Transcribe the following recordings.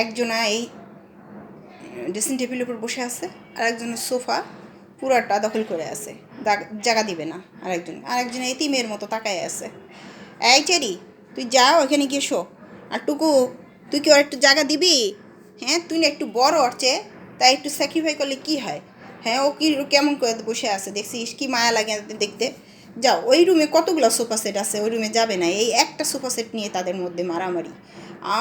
একজনা এই ড্রেসিং টেবিলের উপর বসে আছে আর একজনের সোফা পুরাটা দখল করে আছে জায়গা দিবে না আরেকজন আরেকজন এতিমের মতো তাকায় আছে। এই চেরি, তুই যাও ওখানে গিয়ে শো। আর টুকু, তুই কি ওর একটু জায়গা দিবি? হ্যাঁ তুই না একটু বড় অর্চে তাই একটু স্যাক্রিফাই করলে কি হয়? হ্যাঁ ও কি কেমন করে বসে আছে, দেখছিস কি মায়া লাগে দেখতে? যাও, ওই রুমে কতগুলো সোফা সেট আছে? ওই রুমে যাবে না। এই একটা সোফা সেট নিয়ে তাদের মধ্যে মারামারি।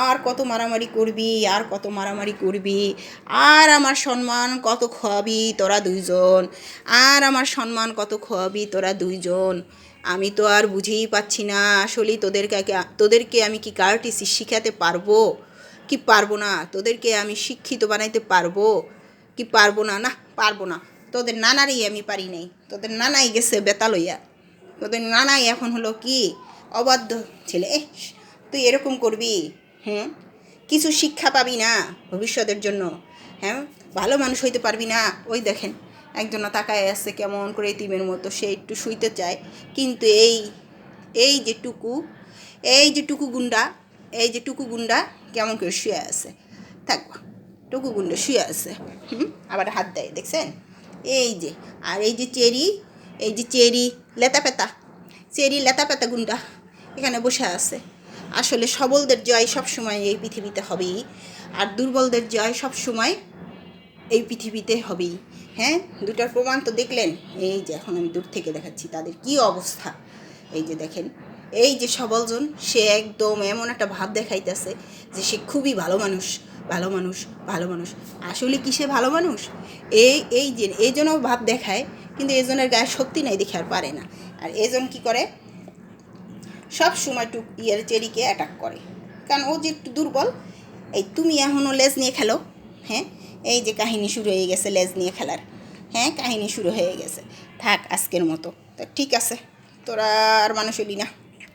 আর কত মারামারি করবি, আর কত মারামারি করবি? আর আমার সম্মান কত খোয়াবি তোরা দুইজন? আর আমার সম্মান কত খোয়াবি তোরা দুইজন? আমি তো আর বুঝেই পাচ্ছি না, আসলেই তোদেরকে তোদেরকে আমি কি কার্টিসি শিখাতে পারব? কি পারব না? তোদেরকে আমি শিক্ষিত বানাইতে পারব? কি পারব না? না, পারব না। তোদের নানারই আমি পারি নাই। তোদের নানাই গেছে তোদের নানাই এখন হলো কি? অবাধ্য ছেলে। তুই এরকম করবি? হুম কিছু শিক্ষা পাবি না ভবিষ্যতের জন্য। হ্যাঁ? ভালো মানুষ হইতে পারবি না। ওই দেখেন, একজন তাকায় আছে কেমন করে তিমের মতো। সে একটু শুইতে চায়। কিন্তু এই এই যে টুকু, এই যে টুকু গুন্ডা, এই যে টুকু গুন্ডা কেমন করে শুয়ে আছে? থাকবা টুকু গুন্ডা শুয়ে আছে। হুম? আবার হাত দেয়, দেখছেন? এই যে, আর এই যে চেরি, এই যে চেরি লেতা পেতা, চেরি লেতা পেতা গুন্ডা এখানে বসে আছে। আসলে সবলদের জয় সবসময় এই পৃথিবীতে হবেই, আর দুর্বলদের জয় সবসময় এই পৃথিবীতে হবেই। হ্যাঁ দুটার প্রমাণ তো দেখলেন। এই যে এখন আমি দূর থেকে দেখাচ্ছি তাদের কি অবস্থা। এই যে দেখেন, এই যে সবলজন, সে একদম এমন একটা ভাব দেখাইতেছে যে সে খুবই ভালো মানুষ। ভালো মানুষ ভালো মানুষ। আসলে কিসে ভালো মানুষ? এই এই যে এই জন্য ভাব দেখায়, কিন্তু এজনের গায়ে শক্তি নাই দেখে আর পারে না। আর এজন কি করে? সব সময় টুক ইয়ের চেরিকে অ্যাটাক করে। কারণ ও যে একটু দুর্বল, এই তুমি এখনও লেজ নিয়ে খেলো হ্যাঁ? এই যে কাহিনী শুরু হয়ে গেছে লেজ নিয়ে খেলার। হ্যাঁ কাহিনী শুরু হয়ে গেছে। থাক, আজকের মতো। তা ঠিক আছে, তোরা আর মানুষ হলি না।